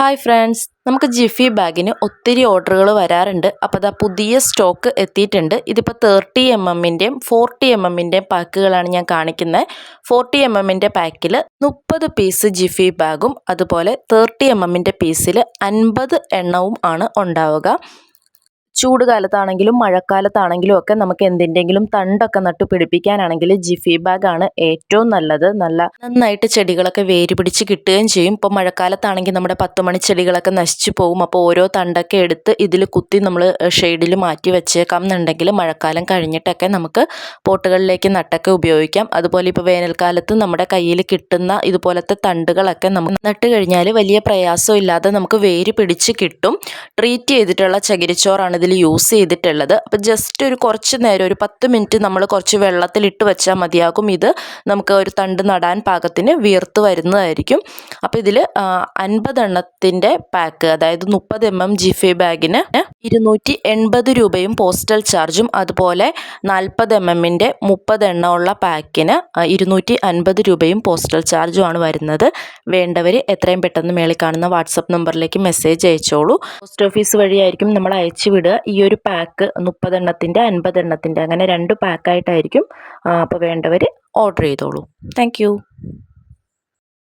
Hi friends നമുക്ക് Gephi ബാഗിന് ഒത്തിരി ഓർഡറുകൾ വരാറുണ്ട്. അപ്പോൾ അതാ പുതിയ സ്റ്റോക്ക് എത്തിയിട്ടുണ്ട്. ഇതിപ്പോൾ തേർട്ടി എം എമ്മിന്റെയും ഫോർട്ടി എം എമ്മിന്റെയും പാക്കുകളാണ് ഞാൻ കാണിക്കുന്നത് ഫോർട്ടി എം എമ്മിന്റെ പാക്കിൽ മുപ്പത് പീസ് ജിഫി ബാഗും അതുപോലെ തേർട്ടി എം എമ്മിന്റെ പീസിൽ അൻപത് എണ്ണവും ആണ് ഉണ്ടാവുക. ചൂട് കാലത്താണെങ്കിലും മഴക്കാലത്താണെങ്കിലും ഒക്കെ നമുക്ക് എന്തിന്റെങ്കിലും തണ്ടൊക്കെ നട്ടു പിടിപ്പിക്കാനാണെങ്കിൽ ജിഫി ബാഗ് ആണ് ഏറ്റവും നല്ലത്. നല്ല നന്നായിട്ട് ചെടികളൊക്കെ വേര് പിടിച്ച് കിട്ടുകയും ചെയ്യും. ഇപ്പോൾ മഴക്കാലത്താണെങ്കിൽ നമ്മുടെ പത്ത് മണി ചെടികളൊക്കെ നശിച്ചു പോകും. അപ്പോൾ ഓരോ തണ്ടൊക്കെ എടുത്ത് ഇതിൽ കുത്തി നമ്മൾ ഷെയ്ഡിൽ മാറ്റി വെച്ചേക്കാം എന്നുണ്ടെങ്കിൽ മഴക്കാലം കഴിഞ്ഞിട്ടൊക്കെ നമുക്ക് പോട്ടുകളിലേക്ക് നട്ടൊക്കെ ഉപയോഗിക്കാം. അതുപോലെ ഇപ്പോൾ വേനൽക്കാലത്ത് നമ്മുടെ കയ്യിൽ കിട്ടുന്ന ഇതുപോലത്തെ തണ്ടുകളൊക്കെ നമുക്ക് നട്ട് കഴിഞ്ഞാൽ വലിയ പ്രയാസം ഇല്ലാതെ നമുക്ക് വേര് പിടിച്ച് കിട്ടും. ട്രീറ്റ് ചെയ്തിട്ടുള്ള ചകിരിച്ചോറാണ് യൂസ് ചെയ്തിട്ടുള്ളത്. അപ്പോൾ ജസ്റ്റ് ഒരു കുറച്ച് നേരം ഒരു പത്ത് മിനിറ്റ് നമ്മൾ കുറച്ച് വെള്ളത്തിലിട്ട് വെച്ചാൽ മതിയാകും. ഇത് നമുക്ക് ഒരു തണ്ട് നടാൻ പാകത്തിന് വീർത്ത് വരുന്നതായിരിക്കും. അപ്പോൾ ഇതിൽ അൻപതെണ്ണത്തിന്റെ പാക്ക് അതായത് മുപ്പത് എം എം ജിഫേ ബാഗിന് ഇരുന്നൂറ്റി എൺപത് രൂപയും പോസ്റ്റൽ ചാർജും അതുപോലെ നാൽപ്പത് എം എമ്മിന്റെ മുപ്പത് എണ്ണമുള്ള പാക്കിന് ഇരുന്നൂറ്റി അൻപത് രൂപയും പോസ്റ്റൽ ചാർജുമാണ് വരുന്നത്. വേണ്ടവർ എത്രയും പെട്ടെന്ന് മേളിൽ കാണുന്ന വാട്സപ്പ് നമ്പറിലേക്ക് മെസ്സേജ് അയച്ചോളൂ. പോസ്റ്റ് ഓഫീസ് വഴിയായിരിക്കും നമ്മൾ അയച്ചു വിടുക. ഈ ഒരു പാക്ക് മുപ്പതെണ്ണത്തിന്റെ അൻപതെണ്ണത്തിന്റെ അങ്ങനെ രണ്ട് പാക്കായിട്ടായിരിക്കും അപ്പോൾ വേണ്ടവർ ഓർഡർ ചെയ്തോളൂ. താങ്ക്